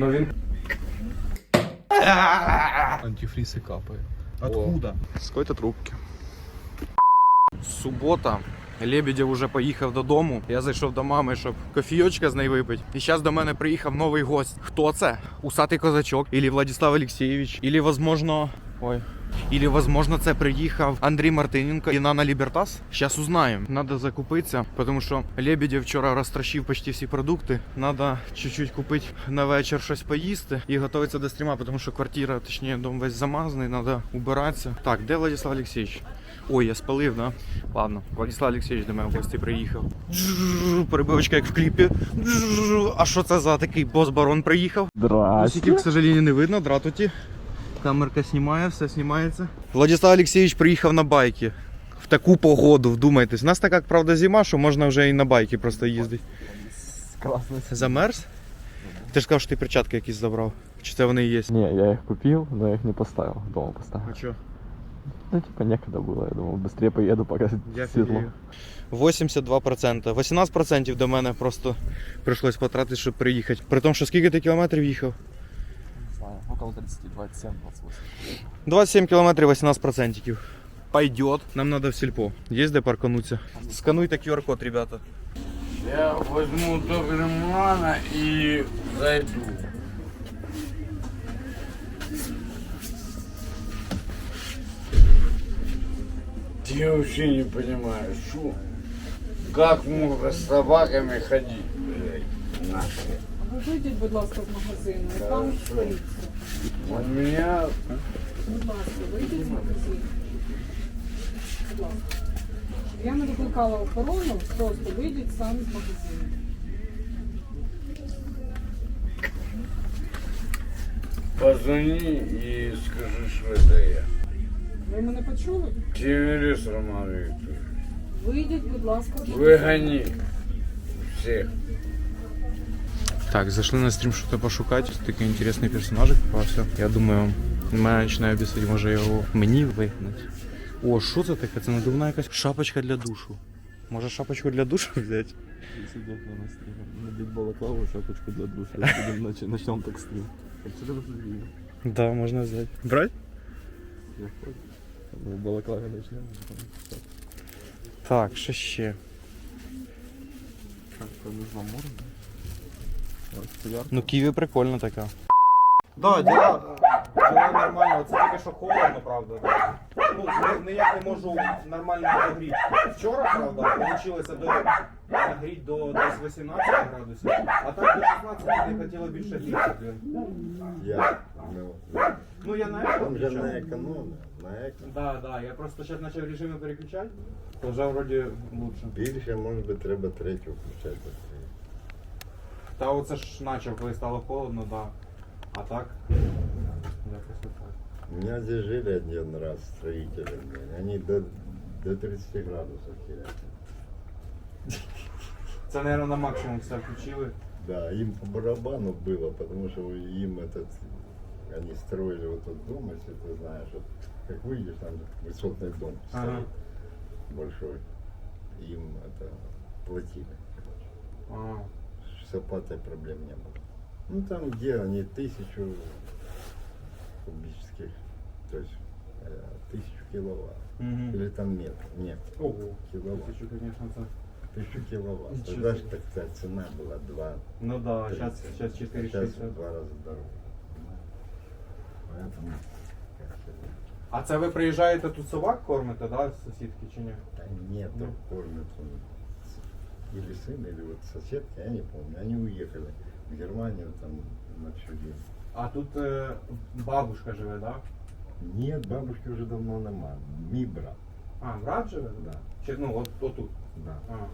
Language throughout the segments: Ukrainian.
Ну він. Антифриз капает. Откуда? З какой-то трубки. Субота. Лебедєв уже поїхав додому. Я зайшов до мами, щоб кофійочка з нею випити. І зараз до мене приїхав новий гость. Хто це? Усатий козачок, Ілі Владислав Олексійович, Ілі, возможно. Ой. Или, возможно, це приїхав Андрій Мартиненко і Нана Лібертас. Зараз узнаємо. Надо закупитися, тому що Лебедєв вчора розтращив почти всі продукти. Надо чуть-чуть купити на вечір щось поїсти і готуватися до стріма, тому що квартира, точніше, дом весь замазаний, треба убиратися. Так, де Владислав Олексійович? Ой, я спалив, да? Ладно, Владислав Олексійович до мене в гості приїхав. Перебивочка, як в кліпі. А що це за такий бос-барон приїхав? Усиків, к сожалению, не видно, дратуті. Камерка знімає, все знімається. Владислав Олексійович приїхав на байки. В таку погоду, вдумайтесь. У нас така, правда, зима, що можна вже і на байки просто їздити. Классно. Замерз? Ти ж сказав, що ти перчатки якісь забрав. Чи це вони і є? Не, я их купил, но я их не поставил. Дома поставил. А що? Ну, типа, некогда было. Я думал, быстрее поеду, пока Я светло. фігію. 82%. 18% до мене просто прийшлось потратити, щоб приїхати. При тому, що скільки ти кілометрів їхав? Не знаю, около 30, 27, 28. 27 километров 18%. Пойдет. Нам надо в сельпо. Есть где паркануться? Скануйте QR-код, ребята. Я возьму добермана и зайду. Я вообще не понимаю, что, как можно с собаками ходить, блядь, нахуй. Ви вийдіть, будь ласка, з магазину, і там поліція. У меня Будь ласка, вийдіть з магазину. Будь ласка. Я не викликала охорону, просто вийдіть самі з магазину. позвони и скажи, что это я. Ви мене почули? Тимирис Роман Викторович. Вийдіть, будь ласка. Выгони всех. Так, зашли на стрім что-то пошукать. Такий інтересний персонажик попався. Я думаю, мене починає бісити, може його мені вигнати. О, що це таке? Це надувна якась шапочка для душу. Може шапочку для душу взяти? Сидят на стриме. Надеть балаклаву, шапочку для душа. Будем начи- Начнем так стрим. Как всегда посмотри. Да, можна взяти. Брать? Балаклаве начнем. Так, що ще? Так, это нужно морда. Ну, ківі прикольна така. Да, діла, діла нормально, це тільки що холодно, правда. Да. Ну, не- ніяк не можу нормально нагріти. Вчора, правда, вийшло до нагріти до десь 18 градусів, а так до 16 не хотіло більше гріти. Я, ну, Ну я на еко там же на включав. экономе, на эко. Да, да, я просто зараз почав режими переключати, то вже вроді лучше. Більше, може би, треба третю включати. Та оце ж почав, коли стало холодно, да. А так, якось отак. У меня здесь жили один раз строители, блин, они до, до 30 градусов теряли. Це, мабуть, на максимум все включили. Да, им по барабану было, потому что им этот, они строили вот этот дом, если ты знаешь, вот, как выйдешь, там высотный дом стоит, Ага. большой, им это платили, короче. А, с оплатой проблем не было. Ну там где они тысячу кубических, то есть э, тысячу киловатт. угу. Или там метр, нет, Ого. киловатт. Тисячу, конечно, це. Тысячу киловатт. Ничего Тогда ж себе. так та цена была 2 Ну да, сейчас, сейчас 4 Сейчас 60. в два раза дороже. Поэтому как сказать, А це ви приїжджаєте тут собак кормите, да, з сусідки чи ні? да нет, Ну. кормят он с- или сын, или вот соседка, я не помню. Они уехали в Германию там на всю день. А тут е, бабушка живе, да? Нет, бабушки уже давно нема. Мій брат. А, брат живе? Да. Чи ну, от, отут. Да. А,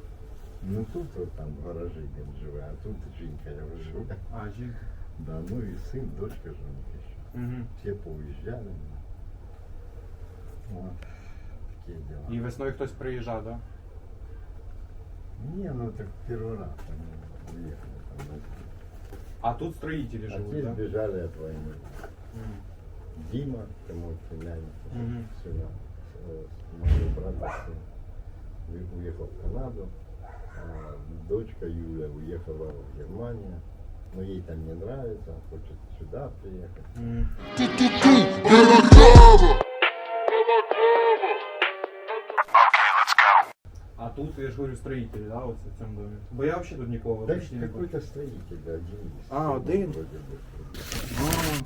Ну тут от там в гаражі він живе, а тут жінка його живе. а жінка. Да, ну і син, дочка ж у них ще. Угу. Всі поуїжджали. Вот. Такі дела. І весною хтось приїжджав, да? Не, ну так первый раз они уехали. Там, А тут строїтелі а живуть, те да? сбежали от войны. Мгм. Дима, мой племянник, Мгм. сына, э, моего брата сын, вы- уехал в Канаду, а дочка Юля уехала в Германию, но ей там не нравится, он хочет сюда приехать. М. тут, я ж говорю, строителі, да, ось в цьому домі. Бо я взагалі тут нікого Да почти не бачу. какой-то строитель, да, один. есть. А, один? Вроде бы. А.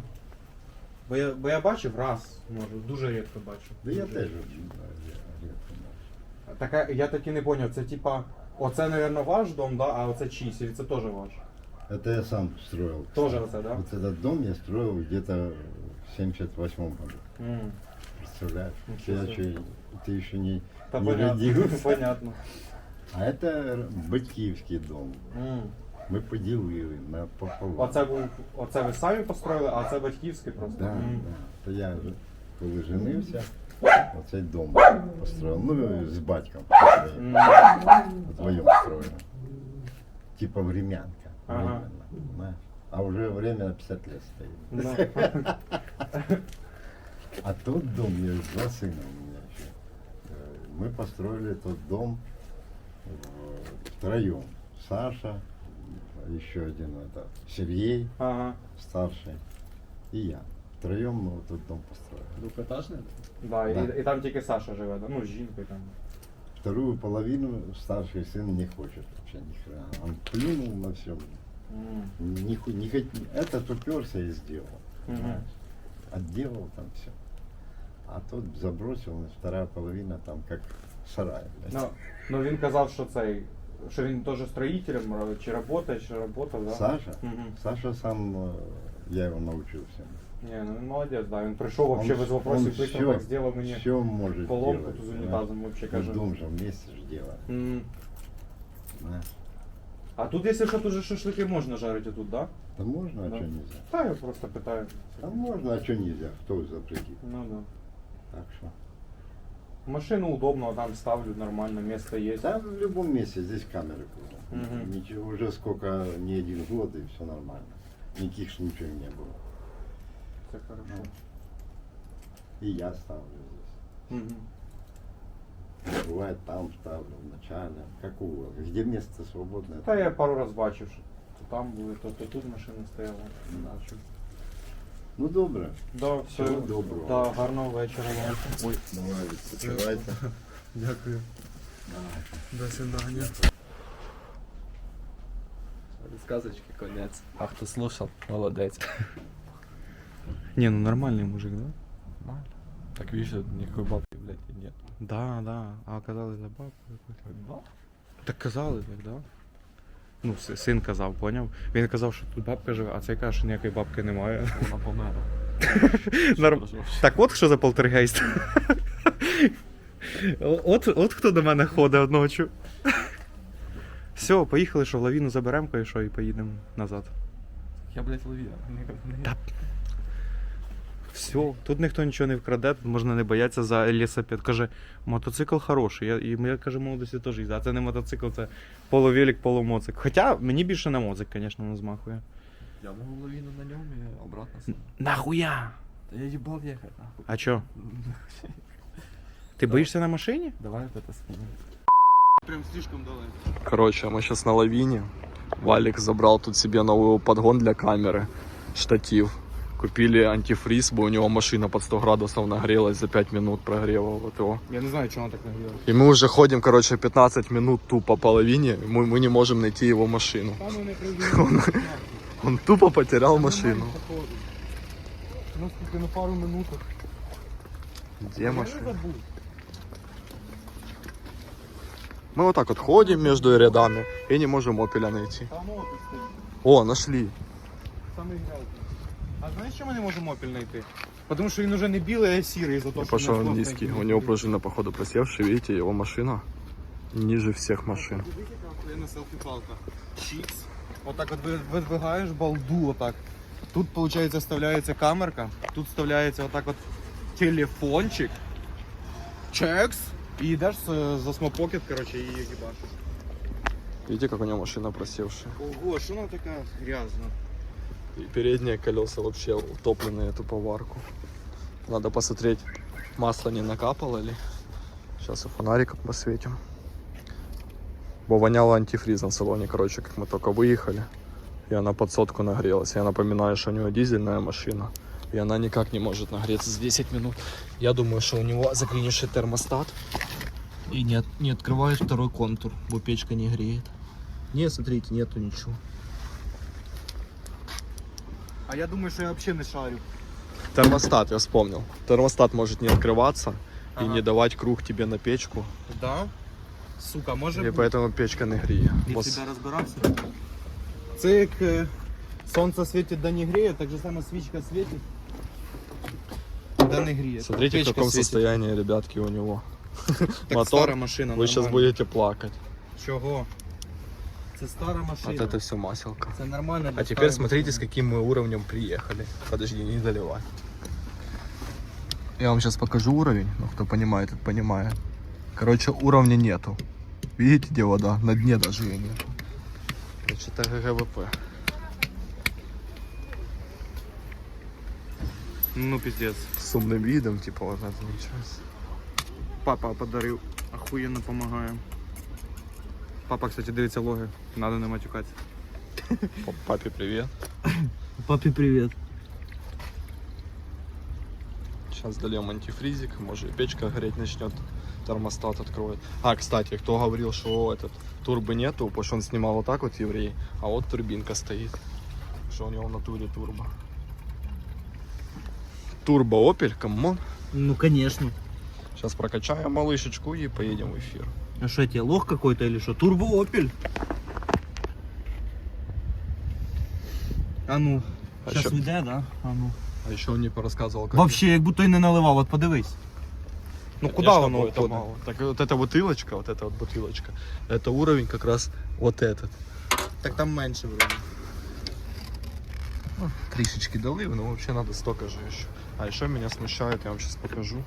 Бо я, бо я бачив раз, може, дуже рідко бачив. Да я Дуже теж рідко. редко бачу. Так а я так і не зрозумів, це типа, оце, мабуть, ваш дом, да, а оце чийсь, і це теж ваш. Это я сам строил. Тоже это, да? Вот этот дом я строил где-то в 78 году. М. Представляешь? Ничего Я себе. еще- ты еще не, Та не понятно, родился. понятно. А это батьківський дом. М. Ми поділили на пополам. Оце, був, оце ви самі построїли, а це батьківський просто. Да, М. да. То я вже коли женився, оцей дом построїв. Ну, з батьком своїм. М. Вдвоем строили. Типа времянка. Ага. временно, знаешь. А уже время на 50 лет стоит. Ну. А тот дом, я два сына у меня еще. Э, Мы построили тот дом в- втроем. Саша, еще один это Сергей Ага. старший и я. Втроем мы вот этот дом построили. Двухэтажный? Да, Да. І, і там тільки Саша живе, да? ну з жінкою там. Вторую половину старший сын не хочет вообще ни хрена. Он плюнул на все. М. Не, ху- не хот- этот уперся и сделал. Мгм. понимаешь? Отделал там все. А тот забросил, и вторая половина там как сарай. блядь. Ну, ну він казав, що цей, що він теж строїтелем ра- чи працює, чи працював, да? Саша? Мгм. Саша сам, э, я его научил всем. Ні, ну він молодець, да. Він прийшов вообще без вопросів, быстро так зробив мені все может поломку делать, тут з понимаешь? унітазом, вообще Мы каже. дом же вместе же делаем. М. знаешь. А тут, якщо що, тут же шашлики можна жарити тут, да? Да можно, а Да. что нельзя? Та я просто питаю. А можно, а что нельзя? Кто запретит? Ну да. Так что. Машину удобно, там ставлю нормально, место есть. Да, в любом месте, здесь камеры кругом. Мгм. Ничего, уже сколько, не один год, и все нормально. Никаких ж ничего не было. Це хорошо. И я ставлю здесь. Мгм. Бывает там ставлю, в начале. Как у вас. Где место свободное? Та я пару раз бачив, що то там були, то, то тут машина стояла. Бачу. Ну добре. Да, все. Всього доброго. Да, гарного вечора вам. Ой, Давай, відпочивайте. дякую. До свидання. Сказочки конец. А кто слушал, молодец. Не, ну нормальный мужик, да? Нормально. Так видишь, никакой бабки, блядь, и нет. Да, да. А оказалось. Да? Так казали так, да? Ну, син казав, поняв? Він казав, що тут бабка живе, а цей каже, що ніякої бабки немає. Вона померла. Норм... Так от що за полтергейст. от, от хто до мене ходить ночі. Все, поїхали, що в лавіну заберемо і що, і поїдемо назад. Я, блядь, ловил. Та Все, тут ніхто нічого не вкраде, тут можна не боятися за лісопед. Каже, мотоцикл хороший. Я, і я каже, молодості теж їздив. А це не мотоцикл, це полувелик, полумоцик. Хоча мені більше на моцик, звісно, не змахує. Я могу лавину на нем и обратно сам. Нахуя? Да я ебал ехать, нахуй. А чо? Ти боїшся на машині? Давай вот это снимем. Прям слишком далеко. Короче, мы сейчас на лавине. Валик забрал тут себе новый подгон для камеры, штатив. Купили антифриз, бо у него машина под 100 градусов нагрелась за 5 минут прогрева вот его. Я не знаю, чого вона так нагрілася. И мы уже ходим, короче, 15 минут тупо по лавине, мы, мы не можем найти его машину. Там вони приїжджають. Он тупо потерял машину. Ну скільки на пару минуток. Где машина? Мы вот так вот ходим между рядами и не можем опеля найти. Там опіль стоїть. О, нашли. Самий грязний. А знаєш, чому ми не можемо опіль знайти? Тому що він уже не білий, а сірий, за те, И що пошел ми он просто низкий. які У него не пружина, походу, просевшая. Видите, его машина ниже всех машин. Охуєнна селфі-палка. Чікс. Отак от ви- видвигаєш балду отак. Тут, виходить, вставляється камерка, тут вставляється отак от телефончик. Чекс. І йдеш з- за смопокет, коротше, і їбашиш. Видите, как у него машина просевшая. Ого, що вона така грязна? И передние колеса вообще утопленные эту поварку. Надо посмотреть, масло не накапало ли. Сейчас и фонариком посветим. Бо воняло антифризом в салоне, короче, как мы только выехали. и она под сотку нагрелась. Я напоминаю, что у него дизельная машина, и она никак не может нагреться за 10 минут. Я думаю, что у него заклинивший термостат, и не, от- не открываешь второй контур, бо печка не греет. Не, смотрите, нету ничего. А я думаю, що я взагалі не шарю. Термостат, я вспомнил. Термостат может не открываться и Ага. не давать круг тебе на печку, Да? Сука, може и бути. поэтому печка не греє. Ти Бо завжди розбирався? Це як е, сонце світить, да не гріє, так же само свічка світить. Да не гріє. Смотрите, в Печка каком світить. состоянии, ребятки, у него. Так мотор. стара машина. Вы сейчас нормально. будете плакать. Чого? Це стара машина. Вот это все маселка. Це нормально. для А теперь старої смотрите, с машини. каким мы уровнем приехали. Подожди, не доливай. Я вам сейчас покажу уровень, ну кто понимает, тот понимает. Короче, уровня нету. Видите, где вода? На дне даже ее нету. Короче, это ГГВП. Ну, піздець. С умным видом, типа, вот это ничего. себе. Папа подарив. Охуєнно допомагає. Папа, кстати, дивиться логи. Надо не матюкатися. Пап- Папе привет. Папі привіт. Сейчас дольем антифризик, может и печка гореть начнет, термостат откроет. А, кстати, кто говорил, что этот турбо нету, потому что он снимал вот так вот еврей, а вот турбинка стоит, что у него в натуре турбо. Турбо Опель, камон. Ну, конечно. Сейчас прокачаем малышечку и поедем в эфир. А что, тебе лох какой-то или что? Турбо Опель? А ну, А сейчас що? уйде, да? А ну. А еще он мне порассказывал, как... Вообще, як будто й не наливав, от подивись. Ну Я ж воно такое-то уходить? мало. Так вот эта бутылочка, вот эта вот бутылочка, это уровень как раз вот этот. Так там менше вроде. Трішечки долив, но вообще надо столько же еще. А еще меня смущает, я вам сейчас покажу.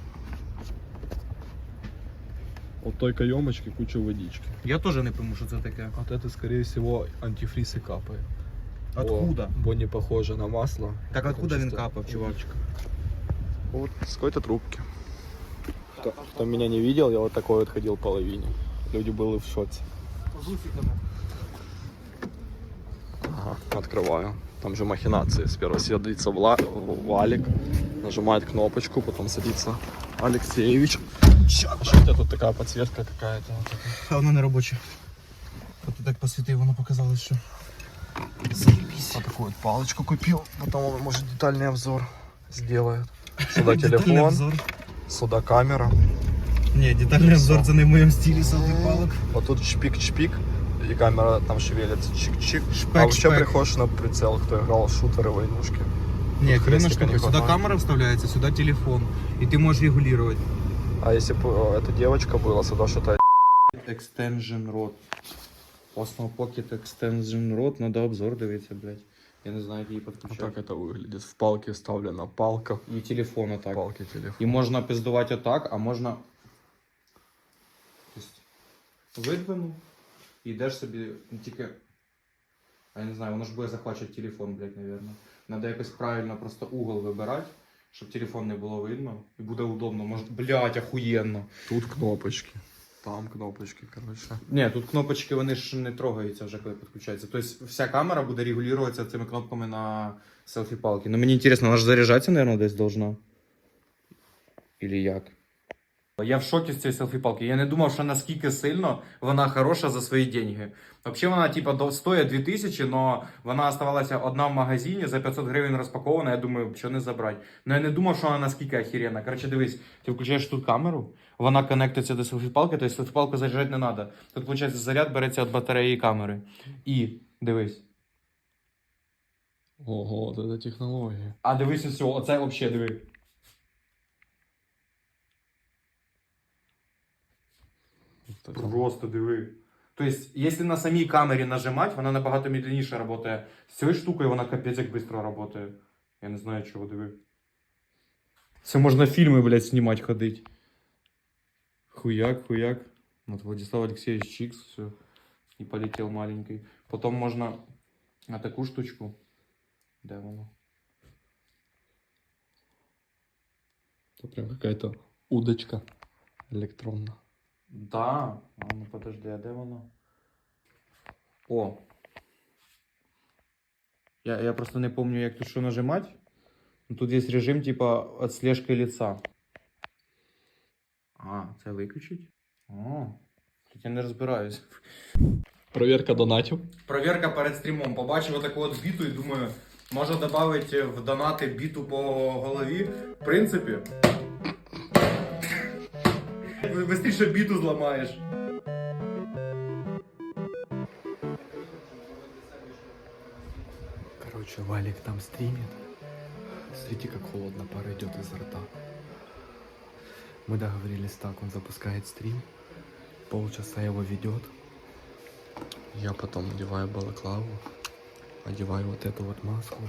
Вот той каемочки куча водички. Я теж не пойму, що це таке. Вот это, скорее всего, антифриз и капает. Откуда? Бо, бо не похоже на масло. Так откуда він капав, чувак? водичка. Вот с какой-то трубки. Кто, кто меня не видел, я вот такой вот ходил половине. Люди были в шоке. Ага, открываю. Там же махинации. Сперва садится Вла... Валик, нажимает кнопочку, потом садится Алексеевич. А что у тебя тут такая подсветка какая-то? Вот эта? А воно не робоче. От ти так посвітив, воно показалось, що. Вот такую вот палочку купил. Потом он, может, детальный обзор сделает. Сюда телефон, сюда камера. Ні, детальний обзор це не в моєму стилі селфі палок. Вот тут шпик-шпик. И камера там шевелится. Чик-чик. Шпек, а вообще шпек. прихож на прицел, кто играл в шутеры, войнушки. Ні, Тут хрена крестика не штука. Сюди хватает. камера вставляється, сюди телефон. І ти можеш регулювати. А если бы э, эта девочка была, сюда что-то... Extension Rod. Osmo Pocket Extension Rod, надо обзор дивитися, блядь. Я не знаю, як її Вот підключати. так это выглядит. В палке вставлена палка. І телефон В отак. палке телефон. І можна пиздувати отак, а можна. Тобто, видвинув. І йдеш собі ну, тільки. А я не знаю, воно ж буде захвачувати телефон, блядь, наверное. Надо якось правильно просто угол вибирати, Щоб телефон не було видно. І буде удобно. Може, блядь, охуєнно. Тут кнопочки. Там кнопочки, коротше. Ні, тут кнопочки вони ж не трогаються вже, коли підключаються. Тобто вся камера буде регулюватися цими кнопками на селфі-палки. Ну мені цікаво, вона ж заряджатися, мабуть, десь должна. Или як? Я в шокі з цієї селфі-палки. Я не думав, що наскільки сильно вона хороша за свої деньги. Взагалі вона типа стоїть 2000, але вона оставалася одна в магазині за 500 гривень розпакована. Я думаю, що не забрати. Ну я не думав, що вона наскільки охеренна. Коротше, дивись, ти включаєш тут камеру, вона коннектиться до селфі-палки, тобто селфі-палку заряджати не треба. Тут, виходить, заряд береться від батареї камери. І дивись. Ого, вот это технология. А дивись цього, оце взагалі диви. Вот это. Просто диви. Тобто, якщо на самій камері нажимати, вона набагато медленніше працює. З цією штукою вона капець як швидко працює. Я не знаю, чого диви. Це можна фільми, блядь, знімати, ходить. Хуяк, хуяк. Вот Владислав Алексеевич Чикс, все. И полетел маленький. Потом можно на таку штучку. Де воно? Это прям какая-то удочка электронная. Да. А ну подожди, а де воно? О. Я, я просто не помню, як тут що нажимати. Ну, Тут є режим, типа, отслежки лица. А, це виключить? О, тут я не розбираюсь. Проверка донатів. Проверка перед стрімом. Побачив отаку от біту і думаю, може додати в донати біту по голові. В принципі. Быстріше біту зламаєш. Короче, Валик там стримит. Смотрите, как холодно, пар идет изо рта. Мы договорились так, он запускает стрим, полчаса его ведет. Я потом одеваю балаклаву, одеваю вот эту вот маску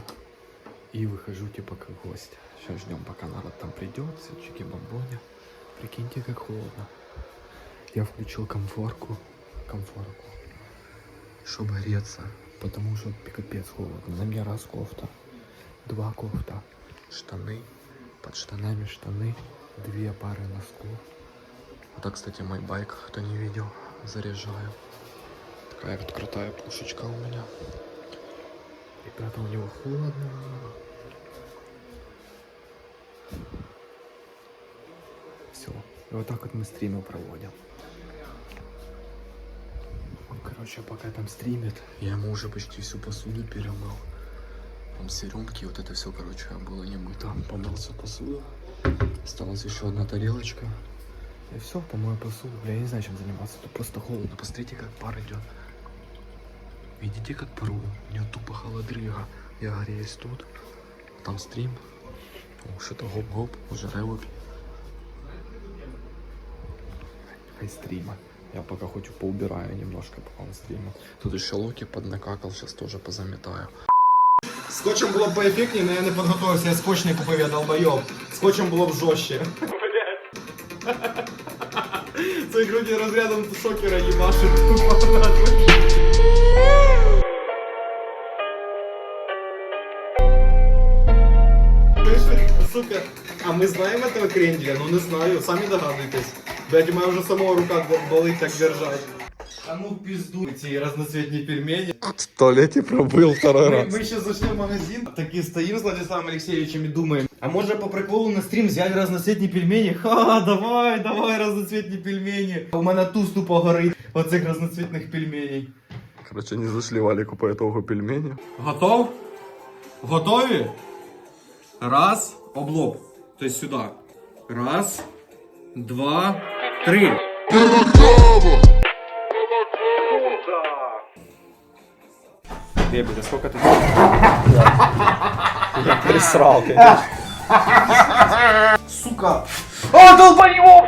и выхожу типа как гость. Сейчас ждем, пока народ там придет, все чики-бомбони. Прикиньте, как холодно. Я включил комфорку, комфорку, чтобы греться, потому что капец холодно. На мне раз кофта, два кофта, штаны, под штанами штаны, две пары носков. Это, кстати, мой байк, кто не видел, заряжаю. Такая вот крутая пушечка у меня. Ребята, у него холодно. Все. И вот так вот мы стримы проводим. Короче, пока там стримит, я ему уже почти всю посуду перемыл. Там все рюмки, вот это все, короче, было не мыто. Помыл всю посуду. Осталась еще одна тарелочка. И все, помою посуду. Бля, я не знаю, чем заниматься. Тут просто холодно. Посмотрите, как пар идет. Видите, как пару? У меня тупо холодрыга. Я греюсь тут. Там стрим. О, что-то гоп-гоп. Уже ревоп. Хай стрима. Я пока хоть поубираю немножко, пока он стримит. Тут еще Локи поднакакал, сейчас тоже позаметаю. Скотчем було б поефектніше, але я не підготувався, я скотч не купив, я долбойоб. Скотчем було б жорстче. Це груді розрядом шокера. Пише, сука, а ми знаємо этого кренделя? Ну не знаю, самі догадуйтесь. Блять, у мене вже самого рука болить так держать. А ну в пизду ці разноцветні пельмені. В туалете пробыл второй Ми, ми ще зайшли в магазин, такі стоїмо з Владиславом Алексеевичем і думаємо, а може по приколу на стрім взяти разноцветні пельмені? Ха, давай, давай разноцветні пельмені. У мене туз тупо горить оцих разноцветних пельменей. Короче, не зашли Валику по итогу пельмени. Готов? Готові? Раз, облоб. Тобто сюди. Раз, два, три. Бебля, сколько ты? Я присрал, конечно. Сука! О, долбоёб!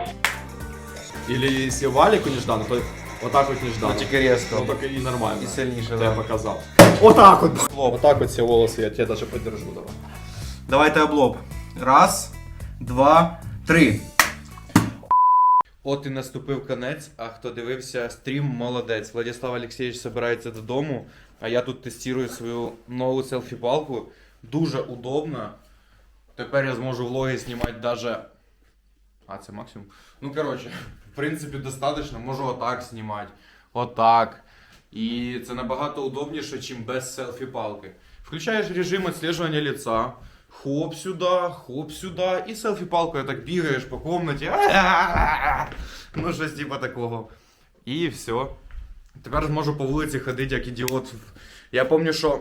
Или если Валику нежданно, то вот так вот нежданно. Ну, тільки різко. Ну, только и нормально. І сильніше, Это я да. показал. Вот так вот. Вот так вот все волосы, я тебя даже поддержу, давай. Давайте облоб. Раз, два, три. От і наступив конець, а хто дивився стрім, молодець. Владислав Олексійович збирається додому, а я тут тестую свою нову селфі-палку. Дуже удобно. Тепер я зможу влоги знімати даже. А, це максимум. Ну, коротше, в принципі, достатньо. Можу отак знімати. Отак. І це набагато удобніше, ніж без селфі-палки. Включаєш режим відслежування лица. Хоп сюда, хоп сюда. І селфі-палкою так бігаєш по комнаті. Ну, щось типа такого. І все. Тепер зможу по вулиці ходити як ідіот. Я пам'ятаю, що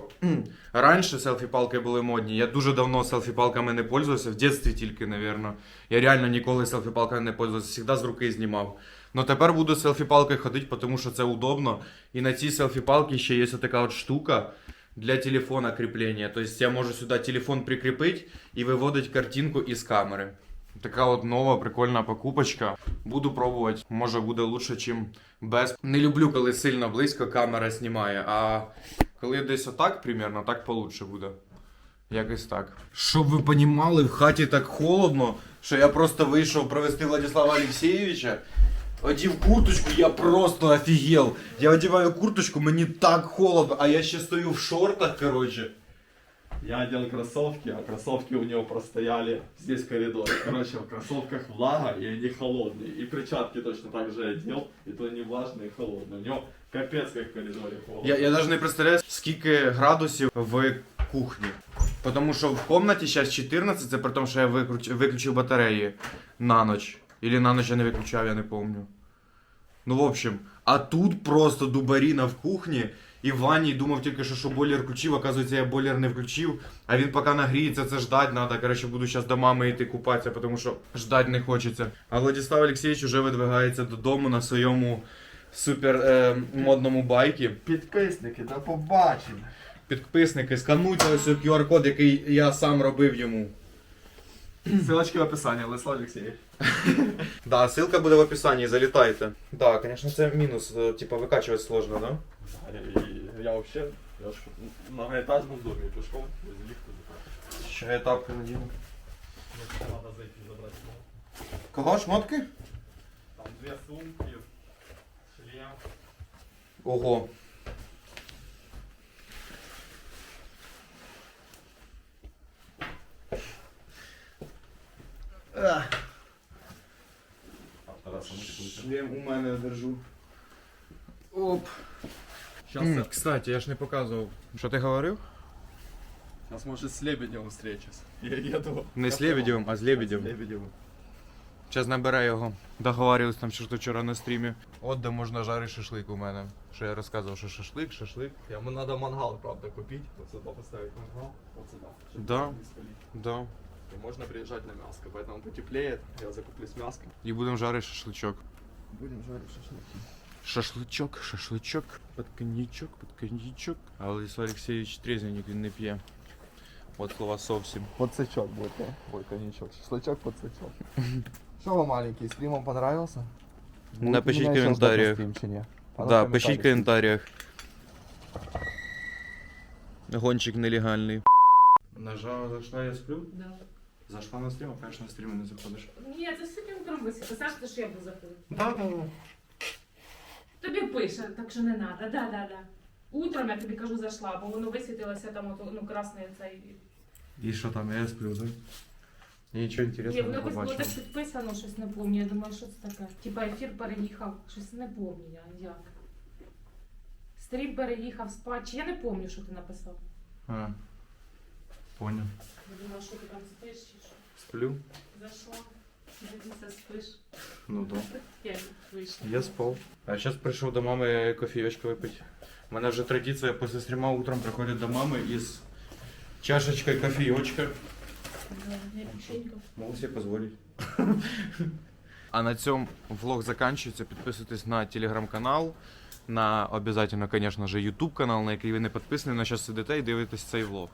раніше селфі-палки були модні. Я дуже давно селфі-палками не пользувався, в дитинстві тільки, напевно. Я реально ніколи селфі-палками не пользувався, завжди з руки знімав. Но тепер буду селфі-палкою ходити, тому що це удобно. І на цій селфі-палці ще є така от штука для телефона кріплення. Тобто я можу сюди телефон прикріпити і виводити картинку із камери. Така от нова прикольна покупочка. Буду пробувати. Може буде лучше, ніж без. Не люблю, коли сильно близько камера знімає, а коли десь отак, примерно, так получше буде. Якось так. Щоб ви понімали, в хаті так холодно, що я просто вийшов провести Владислава Олексійовича. Одів курточку, я просто офігел. Я одіваю курточку, мені так холодно, а я ще стою в шортах, коротше. Я одел кроссовки, а кроссовки у него простояли здесь в коридоре. Короче, в кроссовках влага, и они холодные. И перчатки точно так же одел, и то не влажные, и холодные. У него капец как в коридоре холодно. Я, я навіть не представляю, скільки градусів в кухні. Тому що в кімнаті зараз 14, це при тому, що я виключ... виключив батареї на ніч. Или на ніч я не виключав, я не пам'ятаю. Ну, в общем, а тут просто дубаріна в кухні. І в ванні думав тільки, що, що бойлер включив, оказується, я бойлер не включив. А він поки нагріється, це ждать треба. Коротше, буду зараз до мами йти купатися, тому що ждать не хочеться. А Владислав Олексійович вже видвигається додому на своєму супер е, модному байкі. Підписники, та побачимо. Підписники, скануйте ось QR-код, який я сам робив йому. Ссылочки в описании, Владислав Алексеевич. Да, ссылка буде в описании, залітайте. Да, конечно, це мінус, е, типа викачувати сложно, да? Я вообще, я ж в многоэтажном доме пешком, без лифта. Ще я тапки надіну. Мне надо зайти забрать. Кого шмотки? Там две сумки, шлем. Ого. Шлем у мене держу. Оп. Сейчас, М, Кстати, я ж не показував. Що ти говорив? сейчас может с Лебедевым встречусь. Я еду. Не з Лебедєвим, а з Лебедєм. Лебедевым. Зараз набере його. Договарювались там, що вчора на стрімі. От де можна жарити шашлик у мене. Що я розказував, що шашлик, шашлик. Ему надо мангал, правда, купить. Вот сюда поставить мангал. Вот сюда. чтобы Да. не спалить. Да. И можно приезжать на мяско, поэтому потеплеет. Я закуплюсь мяско. І будемо жарити шашличок. Будем жарить шашлыки. Шашличок, шашличок, під коньячок, під коньячок. А Владислав Олексійович трезвенник, він не п'є. От слова зовсім. Подсачок будет, да? Ой, коньячок. Шашлычок, подсачок. Что вам маленький, стрим вам понравился? Напишіть в коментарях. Да, пишіть в коментарях. Гонщик нелегальний. Нажала, зайшла, я сплю? Да. Зайшла на стрім, а конечно на стріми не заходиш. Ні, це сьогодні утром висвітло. Саш, ти що я буду заходити? Да, да, да. Тобі пише, так що не треба, да, да, да. Утром я тобі кажу, зайшла, бо воно висвітилося там от, ну, красний цей. І що там, я сплю, да? Я нічого Ні, воно якось було так підписано, щось не пам'ятаю. Я думаю, що це таке. Типа ефір переїхав, щось не пам'ятаю я, як. Стрім переїхав спать. Чи я не пам'ятаю, що ти написав. А, понял. Я думала, що ти там спиш чи що. Сплю? Зайшла. Дивися, спиш. Ну да. Я вийшла. Я спал. А сейчас пришел до мамы кофеечку выпить. У меня же традиция после стрима утром приходит до мамы из чашечкой кофеечка. Да, я печенька. Могу себе позволить. А на цьому влог заканчивается. Підписуйтесь на телеграм-канал, на обязательно, конечно же, YouTube канал, на який ви не підписані, на зараз сидите і дивитесь цей влог.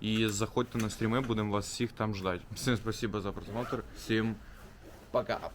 І заходьте на стріми, будемо вас всіх там ждать. Всім спасибо за просмотр. Всім пока.